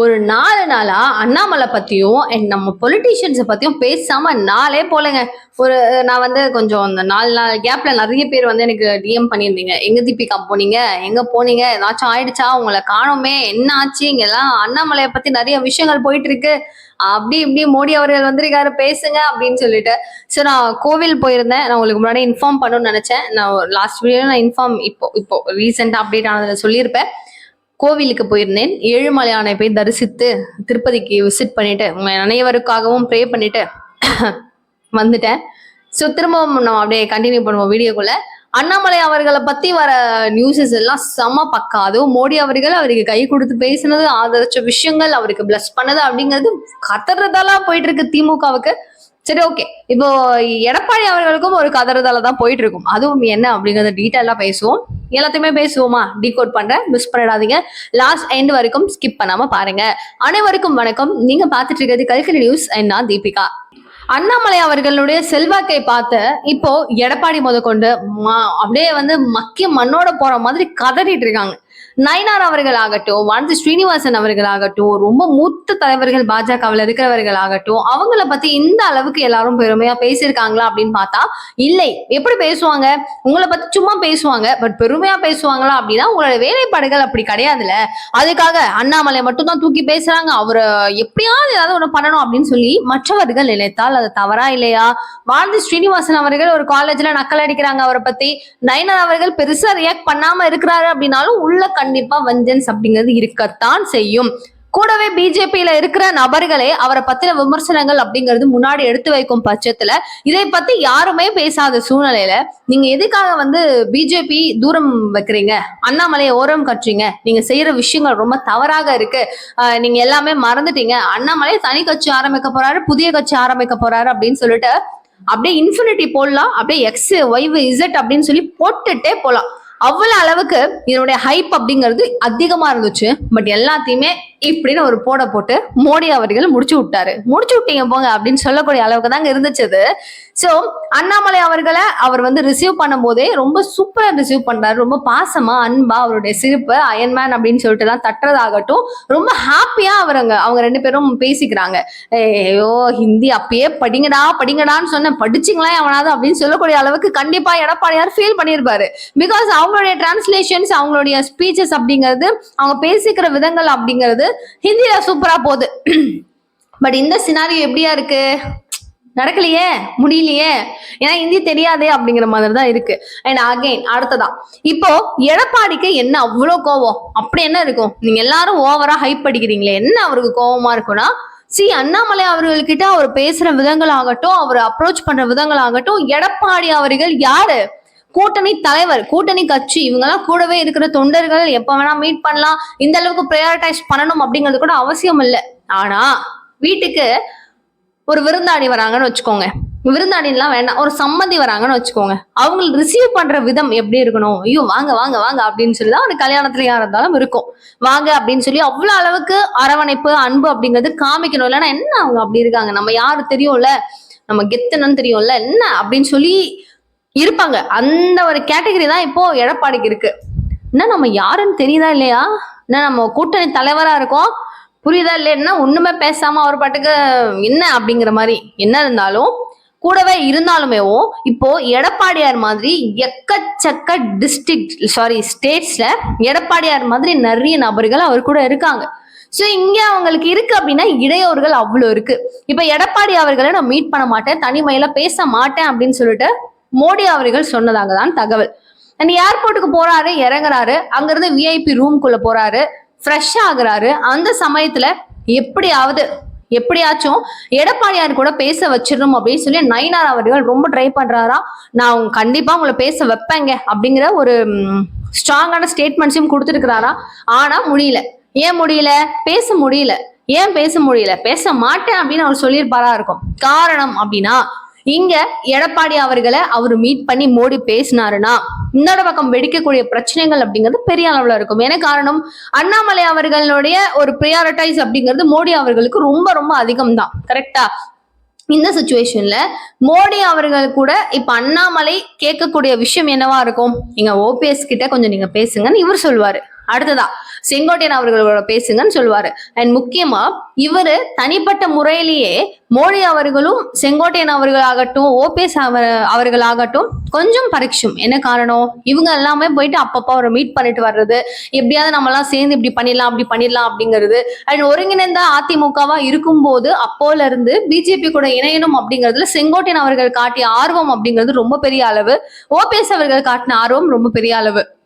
ஒரு நாலு நாளா அண்ணாமலை பத்தியும் and நம்ம பொலிட்டீஷியன்ஸை பத்தியும் பேசாம நாளே போலங்க. ஒரு நான் வந்து கொஞ்சம் அந்த நாலு நாள் கேப்ல நிறைய பேர் வந்து எனக்கு டிஎம் பண்ணியிருந்தீங்க. எங்க தீபிகா போனீங்க? எங்க போனீங்க? ஏதாச்சும் ஆயிடுச்சா? உங்களை காணோமே? என்ன ஆச்சு? இங்க எல்லாம் அண்ணாமலையை பத்தி நிறைய விஷயங்கள் போயிட்டு இருக்கு அப்படி இப்படி மோடி அவர்கள் வந்திருக்காரு பேசுங்க அப்படின்னு சொல்லிட்டு. ஸோ நான் கோவில் போயிருந்தேன். நான் உங்களுக்கு முன்னாடி இன்ஃபார்ம் பண்ணணும்னு நினைச்சேன். நான் லாஸ்ட் வீடியோ நான் இன்ஃபார்ம் இப்போ இப்போ ரீசெண்டாக அப்டேட் ஆனதுல சொல்லியிருப்பேன். கோவிலுக்கு போயிருந்தேன். ஏழுமலையானை போய் தரிசித்து திருப்பதிக்கு விசிட் பண்ணிட்டு உங்க அனைவருக்காகவும் ப்ரே பண்ணிட்டு வந்துட்டேன். ஸோ திரும்பவும் நம்ம அப்படியே கண்டினியூ பண்ணுவோம் வீடியோக்குள்ள அண்ணாமலை அவர்களை பத்தி வர நியூஸஸ் எல்லாம் செம பக்கா. அதுவும் மோடி அவர்கள் அவருக்கு கை கொடுத்து பேசினது ஆதரிச்ச விஷயங்கள் அவருக்கு பிளஸ் பண்ணது அப்படிங்கிறது கத்துறதெல்லாம் போயிட்டு இருக்கு திமுகவுக்கு. சரி ஓகே இப்போ எடப்பாடி அவர்களுக்கும் ஒரு கதறுதல தான் போயிட்டு இருக்கும் அதுவும் என்ன அப்படிங்கறத டீட்டெயிலா பேசுவோம். எல்லாத்தையுமே பேசுவோமா? டீகோட் பண்றேன் மிஸ் பண்ணிடாதீங்க. லாஸ்ட் எண்ட் வரைக்கும் ஸ்கிப் பண்ணாம பாருங்க. அனைவருக்கும் வணக்கம். நீங்க பாத்துட்டு இருக்கிறது கல்கரி நியூஸ் அண்ட் நான் தீபிகா. அண்ணாமலை அவர்களுடைய செல்வாக்கை பார்த்து இப்போ எடப்பாடி முதற்கொண்டு அப்படியே வந்து மக்கிய மண்ணோட போற மாதிரி கதறிட்டு இருக்காங்க நயனார் அவர்கள் ஆகட்டும் வானதி ஸ்ரீனிவாசன் அவர்கள் ஆகட்டும் ரொம்ப மூத்த தலைவர்கள் பாஜகவில் இருக்கிறவர்கள் ஆகட்டும் அவங்கள பத்தி இந்த அளவுக்கு எல்லாரும் பெருமையா பேசியிருக்காங்களா அப்படின்னு பார்த்தா இல்லை. எப்படி பேசுவாங்க? உங்களை பத்தி சும்மா பேசுவாங்க பட் பெருமையா பேசுவாங்களா அப்படின்னா உங்களோட வேலைப்பாடுகள் அப்படி கிடையாதுல்ல. அதுக்காக அண்ணாமலை மட்டும் தான் தூக்கி பேசுறாங்க. அவரை எப்படியாவது ஏதாவது ஒண்ணு பண்ணணும் அப்படின்னு சொல்லி மற்றவர்கள் நினைத்தால் அது தவறா இல்லையா? வானதி ஸ்ரீனிவாசன் அவர்கள் ஒரு காலேஜ்ல நக்கல் அடிக்கிறாங்க அவரை பத்தி. நயனர் அவர்கள் பெருசா ரியாக்ட் பண்ணாம இருக்கிறாரு அப்படின்னாலும் உள்ள கண்டிப்பா வஞ்சன்ஸ் அப்படிங்கிறது இருக்கத்தான் செய்யும். கூடவே பிஜேபியில இருக்கிற நபர்களே அவரை பத்தின விமர்சனங்கள் அப்படிங்கிறது முன்னாடி எடுத்து வைக்கும் பட்சத்துல இதை பத்தி யாருமே பேசாத சூழ்நிலையில நீங்க எதுக்காக வந்து பிஜேபி தூரம் வைக்கிறீங்க? அண்ணாமலையை ஓரம் கட்டுறீங்க? நீங்க செய்யற விஷயங்கள் ரொம்ப தவறாக இருக்கு. ஆஹ் நீங்க எல்லாமே மறந்துட்டீங்க. அண்ணாமலை தனி கட்சி ஆரம்பிக்க போறாரு புதிய கட்சி ஆரம்பிக்க போறாரு அப்படின்னு சொல்லிட்டு அப்படியே இன்ஃபினிட்டி போடலாம் அப்படியே எக்ஸ் ஒய்வு இசட் அப்படின்னு சொல்லி போட்டுட்டே போலாம். அவ்வளவு அளவுக்கு இதனுடைய ஹைப் அப்படிங்கிறது அதிகமா இருந்துச்சு. பட் எல்லாத்தையுமே இப்படின்னு ஒரு போட போட்டு மோடி அவர்கள் முடிச்சு விட்டாரு. முடிச்சு விட்டீங்க போங்க அப்படின்னு சொல்லக்கூடிய அளவுக்கு தாங்க இருந்துச்சு அது ஸோ அண்ணாமலை அவர்களை அவர் வந்து ரிசீவ் பண்ணும் போதே ரொம்ப சூப்பரா ரிசீவ் பண்றாரு. ரொம்ப பாசமா அன்பா அவருடைய சிரிப்பு அயன்மேன் அப்படின்னு சொல்லிட்டு எல்லாம் தட்டுறதாகட்டும் ரொம்ப ஹாப்பியா அவருங்க அவங்க ரெண்டு பேரும் பேசிக்கிறாங்க. ஐயோ ஹிந்தி அப்பயே படிங்கடா படிங்கடான்னு சொன்ன படிச்சிங்களா அவனாவது அப்படின்னு சொல்லக்கூடிய அளவுக்கு கண்டிப்பா எடப்பாடியார் ஃபீல் பண்ணியிருப்பாரு பிகாஸ் அவங்களுடைய டிரான்ஸ்லேஷன்ஸ் அவங்களுடைய ஸ்பீச்சஸ் அப்படிங்கிறது அவங்க பேசிக்கிற விதங்கள் அப்படிங்கிறது ஹிந்தியில சூப்பரா போகுது. பட் இந்த சினாரியோ எப்படியா இருக்கு? நடக்கலையே முடியலையே. ஏன்னா ஹிந்தி தெரியாதே அப்படிங்கிற மாதிரி தான் இருக்கு. அண்ட் அகைன் அடுத்ததா. இப்போ எடப்பாடிக்கு என்ன அவ்வளோ கோவம்? அப்படி என்ன இருக்கும்? நீங்க எல்லாரும் ஓவரா ஹைப் அடிக்கிறீங்களே என்ன அவருக்கு கோவமா இருக்கும்னா சி அண்ணாமலை அவர்கள்கிட்ட அவர் பேசுற விதங்கள் ஆகட்டும் அவர் அப்ரோச் பண்ற விதங்கள் ஆகட்டும் எடப்பாடி அவர்கள் யாரு? கூட்டணி தலைவர் கூட்டணி கட்சி இவங்கெல்லாம் கூடவே இருக்கிற தொண்டர்கள் எப்ப வேணா மீட் பண்ணலாம். இந்த அளவுக்கு ப்ரையாரிட்டைஸ் பண்ணணும் அப்படிங்கிறது கூட அவசியம் இல்லை. ஆனா வீட்டுக்கு ஒரு விருந்தாடி வராங்கன்னு வச்சுக்கோங்க. விருந்தாடிலாம் வேண்டாம் ஒரு சம்மந்தி வராங்கன்னு வச்சுக்கோங்க. அவங்க ரிசீவ் பண்ற விதம் எப்படி இருக்கணும்? ஐயோ வாங்க வாங்க வாங்க அப்படின்னு சொல்லி தான் ஒரு கல்யாணத்துலயா இருந்தாலும் இருக்கும். வாங்க அப்படின்னு சொல்லி அவ்வளவு அளவுக்கு அரவணைப்பு அன்பு அப்படிங்கிறது காமிக்கணும். இல்லைன்னா என்ன அவங்க அப்படி இருக்காங்க? நம்ம யாரு தெரியும்ல? நம்ம கெத்துனன்னு தெரியும்ல? என்ன அப்படின்னு சொல்லி இருப்பாங்க. அந்த ஒரு கேட்டகரி தான் இப்போ எடப்பாடிக்கு இருக்கு. என்ன நம்ம யாருன்னு தெரியுதா இல்லையா? என்ன நம்ம கூட்டணி தலைவரா இருக்கோம்? புரியுதா இல்லைன்னா ஒண்ணுமே பேசாம அவர் பாட்டுக்கு என்ன அப்படிங்கிற மாதிரி. என்ன இருந்தாலும் கூடவே இருந்தாலுமேவும் இப்போ எடப்பாடியார் மாதிரி எக்கச்சக்க டிஸ்ட்ரிக்ட் சாரி ஸ்டேட்ஸ்ல எடப்பாடியார் மாதிரி நிறைய நபர்கள் அவர் கூட இருக்காங்க. ஸோ இங்க அவங்களுக்கு இருக்கு அப்படின்னா இடையூறுகள் அவ்வளோ இருக்கு. இப்போ எடப்பாடி அவர்களை நான் மீட் பண்ண மாட்டேன் தனிமையில பேச மாட்டேன் அப்படின்னு சொல்லிட்டு மோடி அவர்கள் சொன்னதாக தான் தகவல். அண்ட் ஏர்போர்ட்டுக்கு போறாரு இறங்குறாரு. அங்கிருந்து விஐபி ரூம்குள்ள போறாரு. ஃப்ரெஷ் ஆகுறாரு. அந்த சமயத்துல எப்படியாவது எப்படியாச்சும் எடப்பாடியார் கூட பேச வச்சிடணும் அப்படின்னு சொல்லி நயினார் அவர்கள் ரொம்ப ட்ரை பண்றாரா? நான் உங்க- கண்டிப்பா உங்களை பேச வைப்பேங்க அப்படிங்கிற ஒரு ஸ்ட்ராங்கான ஸ்டேட்மெண்ட்ஸையும் கொடுத்துருக்கிறாரா? ஆனா முடியல. ஏன் முடியல? பேச முடியல. ஏன் பேச முடியல? பேச மாட்டேன் அப்படின்னு அவர் சொல்லியிருப்பாரா இருக்கும். காரணம் அப்படின்னா இங்க எடப்பாடி அவர்களை அவர் மீட் பண்ணி மோடி பேசினாருன்னா இன்னொரு பக்கம் வெடிக்கக்கூடிய பிரச்சனைகள் அப்படிங்கிறது பெரிய அளவுல இருக்கும். என காரணம்? அண்ணாமலை அவர்களுடைய ஒரு ப்ரியாரிட்டைஸ் அப்படிங்கிறது மோடி அவர்களுக்கு ரொம்ப ரொம்ப அதிகம் தான் கரெக்டா இந்த சுச்சுவேஷன்ல மோடி அவர்கள் கூட இப்ப அண்ணாமலை கேட்கக்கூடிய விஷயம் என்னவா இருக்கும்? நீங்க ஓபிஎஸ் கிட்ட கொஞ்சம் நீங்க பேசுங்கன்னு இவர் சொல்வாரு. அடுத்ததா செங்கோட்டையன் அவர்களோட பேசுங்கன்னு சொல்லுவாரு. அண்ட் முக்கியமா இவரு தனிப்பட்ட முறையிலேயே மோடி அவர்களும் செங்கோட்டையன் அவர்களாகட்டும் ஓபிஎஸ் அவர் அவர்களாகட்டும் கொஞ்சம் பரீட்சும். என்ன காரணம்? இவங்க எல்லாமே போயிட்டு அப்பப்போ அவரை மீட் பண்ணிட்டு வர்றது. எப்படியாவது நம்ம எல்லாம் சேர்ந்து இப்படி பண்ணிடலாம் அப்படி பண்ணிடலாம் அப்படிங்கிறது. அண்ட் ஒருங்கிணைந்த அதிமுகவா இருக்கும்போது அப்போல இருந்து பிஜேபி கூட இணையணும் அப்படிங்கிறதுல செங்கோட்டையன் அவர்கள் காட்டிய ஆர்வம் அப்படிங்கிறது ரொம்ப பெரிய அளவு. ஓபிஎஸ் அவர்கள் காட்டின ஆர்வம் ரொம்ப பெரிய அளவு.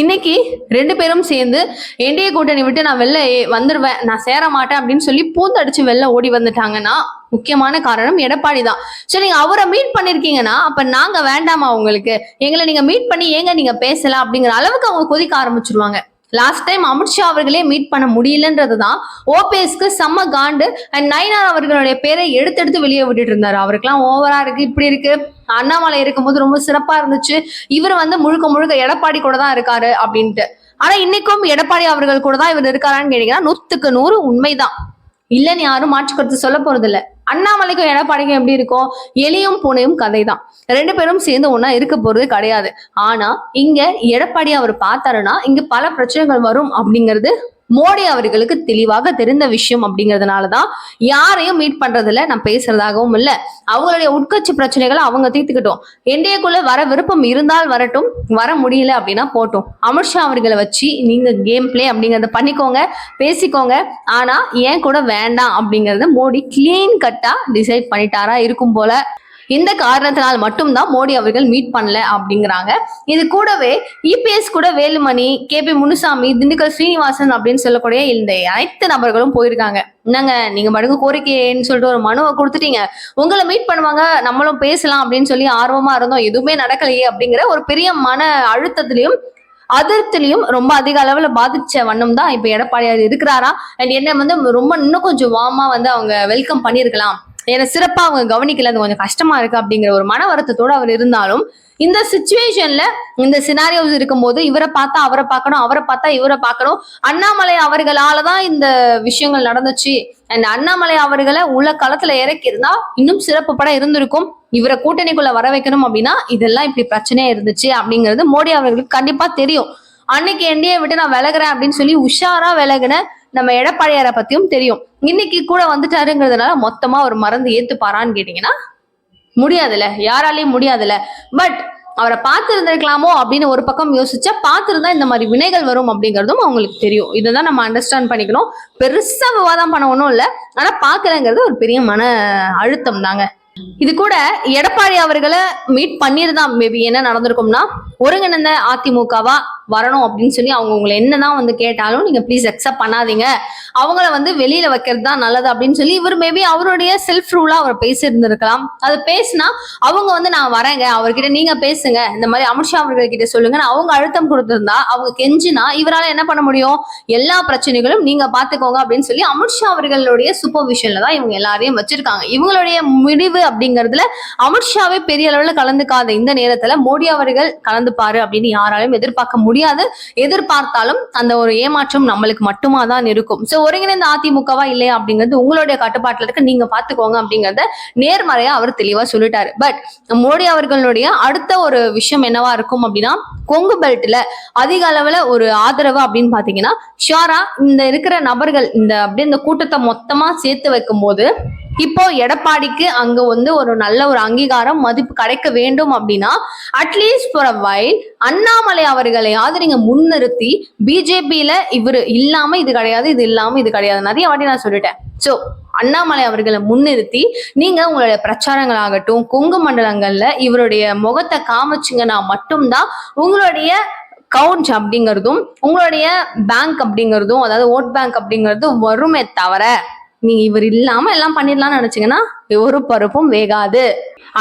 இன்னைக்கு ரெண்டு பேரும் சேர்ந்து என்டிஏ கூட்டணி விட்டு நான் வெளில வந்துடுவேன் நான் சேர மாட்டேன் அப்படின்னு சொல்லி பூந்தடிச்சு வெளில ஓடி வந்துட்டாங்கன்னா முக்கியமான காரணம் எடப்பாடி தான். சரி நீங்க அவரை மீட் பண்ணிருக்கீங்கன்னா அப்ப நாங்க வேண்டாமா உங்களுக்கு? எங்களை நீங்க மீட் பண்ணி ஏங்க நீங்க பேசலாம் அப்படிங்கிற அளவுக்கு அவங்க கொதிக்க ஆரம்பிச்சிருவாங்க. லாஸ்ட் டைம் அமித்ஷா அவர்களே மீட் பண்ண முடியலன்றது தான் ஓபிஎஸ்க்கு செம்ம காண்டு. அண்ட் நயினார் அவர்களுடைய பேரை எடுத்து எடுத்து வெளியே விட்டுட்டு இருந்தாரு. அவருக்கெல்லாம் ஓவரா இருக்கு இப்படி இருக்கு. அண்ணாமலை இருக்கும்போது ரொம்ப சிறப்பா இருந்துச்சு. இவர் வந்து முழுக்க முழுக்க எடப்பாடி கூட தான் இருக்காரு அப்படின்ட்டு. ஆனா இன்னைக்கும் எடப்பாடி அவர்கள் கூட தான் இவர் இருக்காரான்னு கேட்டீங்கன்னா நூத்துக்கு நூறு உண்மைதான். இல்லைன்னு யாரும் மாற்றி கொடுத்து சொல்ல போறது இல்லை அண்ணாமலைக்கும் எடப்பாடிக்கும் எப்படி இருக்கும்? எலியும் பூனையும் கதை தான் ரெண்டு பேரும் சேர்ந்து ஒன்னா இருக்க போறது கிடையாது. ஆனா இங்க எடப்பாடி அவர் பார்த்தாருன்னா இங்க பல பிரச்சனைகள் வரும் அப்படிங்கிறது மோடி அவர்களுக்கு தெளிவாக தெரிந்த விஷயம் அப்படிங்கிறதுனாலதான் யாரையும் மீட் பண்றதுல நான் பேசுறதாகவும் இல்ல. அவங்களுடைய உட்கட்சி பிரச்சனைகளை அவங்க தீர்த்துக்கிட்டோம். என்டிஏக்குள்ள வர விருப்பம் இருந்தால் வரட்டும் வர முடியல அப்படின்னா போட்டோம். அமித்ஷா அவர்களை வச்சு நீங்க கேம் பிளே அப்படிங்கறத பண்ணிக்கோங்க பேசிக்கோங்க. ஆனா ஏன் கூட வேண்டாம் அப்படிங்கறத மோடி கிளீன் கட்டா டிசைட் பண்ணிட்டாரா இருக்கும் போல. இந்த காரணத்தினால் மட்டும்தான் மோடி அவர்கள் மீட் பண்ணல அப்படிங்கிறாங்க. இது கூடவே இபிஎஸ் கூட வேலுமணி கே பி முனுசாமி திண்டுக்கல் ஸ்ரீனிவாசன் அப்படின்னு சொல்லக்கூடிய இந்த அனைத்து நபர்களும் போயிருக்காங்க. என்னங்க நீங்க மடங்கு கோரிக்கைன்னு சொல்லிட்டு ஒரு மனுவை கொடுத்துட்டீங்க. உங்களை மீட் பண்ணுவாங்க நம்மளும் பேசலாம் அப்படின்னு சொல்லி ஆர்வமா இருந்தோம். எதுவுமே நடக்கலையே அப்படிங்கிற ஒரு பெரிய மன அழுத்தத்திலையும் அதிருப்திலையும் ரொம்ப அதிக அளவுல பாதிச்ச வண்ணம் தான் இப்ப எடப்பாடியார் இருக்கிறாரா? அண்ட் என்ன வந்து ரொம்ப இன்னும் கொஞ்சம் வார்மா வந்து அவங்க வெல்கம் பண்ணியிருக்கலாம். ஏன்னா சிறப்பா அவங்க கவனிக்கல அது கொஞ்சம் கஷ்டமா இருக்கு அப்படிங்கிற ஒரு மன வருத்தத்தோட அவர் இருந்தாலும் இந்த சுச்சுவேஷன்ல இந்த சினாரியோஸ் இருக்கும்போது இவரை பார்த்தா அவரை பார்க்கணும் அவரை பார்த்தா இவரை பார்க்கணும். அண்ணாமலை அவர்களால தான் இந்த விஷயங்கள் நடந்துச்சு. அண்ட் அண்ணாமலை அவர்களை உள்ள களத்துல இறக்கி இருந்தா இன்னும் சிறப்பு படம் இருந்திருக்கும். இவரை கூட்டணிக்குள்ள வர வைக்கணும் அப்படின்னா இதெல்லாம் இப்படி பிரச்சனையா இருந்துச்சு அப்படிங்கிறது மோடி அவர்களுக்கு கண்டிப்பா தெரியும். அன்னைக்கு என்டிஏ விட்டு நான் விலகுறேன் அப்படின்னு சொல்லி உஷாரா விலகுன நம்ம எடப்பாடியாரை பத்தியும் தெரியும். இன்னைக்கு கூட வந்துட்டாருங்கிறதுனால மொத்தமா அவர் மறந்து ஏத்துப்பாரான்னு கேட்டீங்கன்னா முடியாதுல்ல. யாராலையும் முடியாதுல்ல. பட் அவரை பார்த்துருந்துருக்கலாமோ அப்படின்னு ஒரு பக்கம் யோசிச்சா பார்த்துருந்தா இந்த மாதிரி வினைகள் வரும் அப்படிங்கிறதும் அவங்களுக்கு தெரியும். இதுதான் நம்ம அண்டர்ஸ்டாண்ட் பண்ணிக்கணும். பெருசா விவாதம் பண்ண ஒன்றும் இல்லை. ஆனா பார்க்கலங்கிறது ஒரு பெரிய மன அழுத்தம் தாங்க இது கூட எடப்பாடி அவர்களை மீட் பண்ணியிருந்தா மேபி என்ன நடந்திருக்கும்னா ஒருங்கிணைந்த அதிமுகவா வரணும் அப்படின்னு சொல்லி அவங்க உங்களை என்னதான் வந்து கேட்டாலும் நீங்க ப்ளீஸ் அக்செப்ட் பண்ணாதீங்க. அவங்கள வந்து வெளியில வைக்கிறது தான் நல்லது அப்படின்னு சொல்லி இவர் மேபி அவருடைய செல்ஃப் ரூலா அவர் பேசியிருந்திருக்கலாம். அது பேசினா அவங்க வந்து நான் வரேங்க அவர்கிட்ட நீங்க பேசுங்க இந்த மாதிரி அமித்ஷா அவர்கள் கிட்ட சொல்லுங்க அவங்க அழுத்தம் கொடுத்திருந்தா அவங்க கெஞ்சினா இவரால் என்ன பண்ண முடியும்? எல்லா பிரச்சனைகளும் நீங்க பாத்துக்கோங்க அப்படின்னு சொல்லி அமித்ஷா அவர்களுடைய சூப்பர்விஷன்ல தான் இவங்க எல்லாரையும் வச்சிருக்காங்க. இவங்களுடைய முடிவு அப்படிங்கிறதுல அமித்ஷாவே பெரிய அளவுல கலந்துக்காத இந்த நேரத்துல மோடி அவர்கள் கலந்து நடந்துப்பாரு அப்படின்னு யாராலும் எதிர்பார்க்க முடியாது. எதிர்பார்த்தாலும் அந்த ஒரு ஏமாற்றம் நம்மளுக்கு மட்டுமா தான் இருக்கும். சோ ஒருங்கிணைந்த அதிமுகவா இல்லையா அப்படிங்கிறது உங்களுடைய கட்டுப்பாட்டுல இருக்கு. நீங்க பாத்துக்கோங்க அப்படிங்கறத நேர்மறையா அவர் தெளிவா சொல்லிட்டாரு. பட் மோடி அவர்களுடைய அடுத்த ஒரு விஷயம் என்னவா இருக்கும் அப்படின்னா கொங்கு பெல்ட்ல அதிக அளவுல ஒரு ஆதரவு அப்படின்னு பாத்தீங்கன்னா ஷியாரா இந்த இருக்கிற நபர்கள் இந்த அப்படியே இந்த கூட்டத்தை மொத்தமா சேர்த்து வைக்கும் போது இப்போ எடப்பாடிக்கு அங்க வந்து ஒரு நல்ல ஒரு அங்கீகாரம் மதிப்பு கிடைக்க வேண்டும் அப்படின்னா at least for a while Annamalai அவர்களையாவது நீங்க முன்னிறுத்தி பிஜேபியில இவர் இல்லாம இது கிடையாது இது இல்லாம இது கிடையாது நிறைய வாட்டி நான் சொல்லிட்டேன். சோ அண்ணாமலை அவர்களை முன்னிறுத்தி நீங்க உங்களுடைய பிரச்சாரங்களாகட்டும் கொங்கு மண்டலங்கள்ல இவருடைய முகத்தை காமிச்சிங்கன்னா மட்டும்தான் உங்களுடைய கவுண்ட் அப்படிங்கிறதும் உங்களுடைய பேங்க் அப்படிங்கிறதும் அதாவது ஓட் பேங்க் அப்படிங்கிறதும் வருமே தவிர நீங்க இவர் இல்லாம எல்லாம் பண்ணிடலாம்னு நினைச்சீங்கன்னா ஒரு பருப்பும் வேகாது.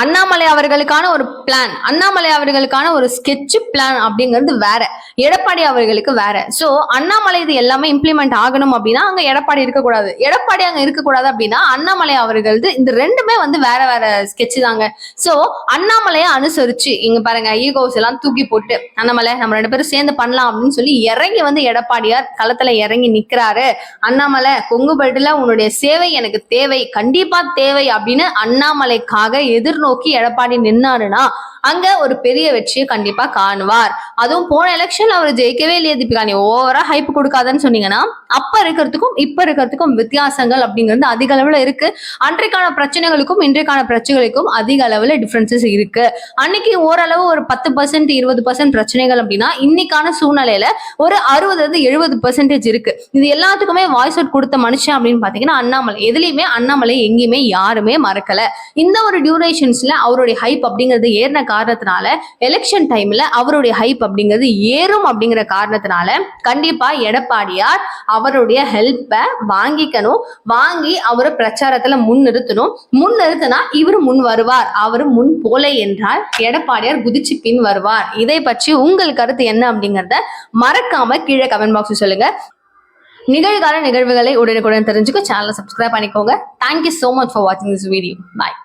அண்ணாமலை அவர்களுக்கான ஒரு பிளான் அண்ணாமலை அவர்களுக்கான ஒரு ஸ்கெட்ச் பிளான் அப்படிங்கிறது வேற. எடப்பாடி அவர்களுக்கு வேற. சோ அண்ணாமலை இது எல்லாமே இம்ப்ளிமெண்ட் ஆகணும் அப்படின்னா அங்க எடப்பாடி இருக்கக்கூடாது. எடப்பாடி அங்க இருக்கக்கூடாது அப்படின்னா அண்ணாமலை அவர்களது இந்த ரெண்டுமே வந்து வேற வேற ஸ்கெட்ச் தாங்க. சோ அண்ணாமலையை அனுசரிச்சு இங்க பாருங்க ஈகோஸ் எல்லாம் தூக்கி போட்டு அண்ணாமலை நம்ம ரெண்டு பேரும் சேர்ந்து பண்ணலாம் அப்படின்னு சொல்லி இறங்கி வந்து எடப்பாடியார் களத்துல இறங்கி நிக்கிறாரு. அண்ணாமலை கொங்கு பெல்ட்ல உன்னுடைய சேவை எனக்கு தேவை கண்டிப்பா தேவை அப்படின்னு அண்ணாமலைக்காக எதிர்நோ நோக்கி எடப்பாடி நின்னாருன்னா அங்க ஒரு பெரிய வெற்றியை கண்டிப்பா காணுவார். அதுவும் போன எலெக்ஷன்ல அவர் ஜெயிக்கவே இல்லையே தீபிகா. நீ ஓவரா ஹைப் கொடுக்காதன்னு சொன்னீங்கன்னா அப்ப இருக்கிறதுக்கும் இப்ப இருக்கிறதுக்கும் வித்தியாசங்கள் அப்படிங்கிறது அதிக அளவுல இருக்கு. அன்றைக்கான பிரச்சனைகளுக்கும் இன்றைக்கான பிரச்சனைகளுக்கும் அதிக அளவுல டிஃபரன்சஸ் இருக்கு. அன்னைக்கு ஓரளவு ஒரு பத்து பர்சன்ட் இருபது பர்சன்ட் பிரச்சனைகள் அப்படின்னா இன்னைக்கான சூழ்நிலையில ஒரு அறுபது எழுபது பர்சன்டேஜ் இருக்கு. இது எல்லாத்துக்குமே வாய்ஸ் அவுட் கொடுத்த மனுஷன் அப்படின்னு பாத்தீங்கன்னா அண்ணாமலை. எதுலயுமே அண்ணாமலை எங்கேயுமே யாருமே மறக்கல. இந்த ஒரு டியூரேஷன் எலெக்ஷன்ஸ்ல அவருடைய ஹைப் அப்படிங்கிறது ஏறின காரணத்தினால எலெக்ஷன் டைம்ல அவருடைய ஹைப் அப்படிங்கிறது ஏறும் அப்படிங்கிற காரணத்தினால கண்டிப்பா எடப்பாடியார் அவருடைய ஹெல்ப்பை வாங்கிக்கணும். வாங்கி அவரை பிரச்சாரத்துல முன் நிறுத்தணும் முன் நிறுத்தினா இவர் முன் வருவார். அவர் முன் போல என்றால் எடப்பாடியார் குதிச்சு பின் வருவார். இதை பற்றி உங்கள் கருத்து என்ன அப்படிங்கிறத மறக்காம கீழே கமெண்ட் பாக்ஸ் சொல்லுங்க. நிகழ்கால நிகழ்வுகளை உடனுக்குடன் தெரிஞ்சுக்க சேனலை சப்ஸ்கிரைப் பண்ணிக்கோங்க. Thank you so much for வாட்சிங் திஸ் வீடியோ பாய்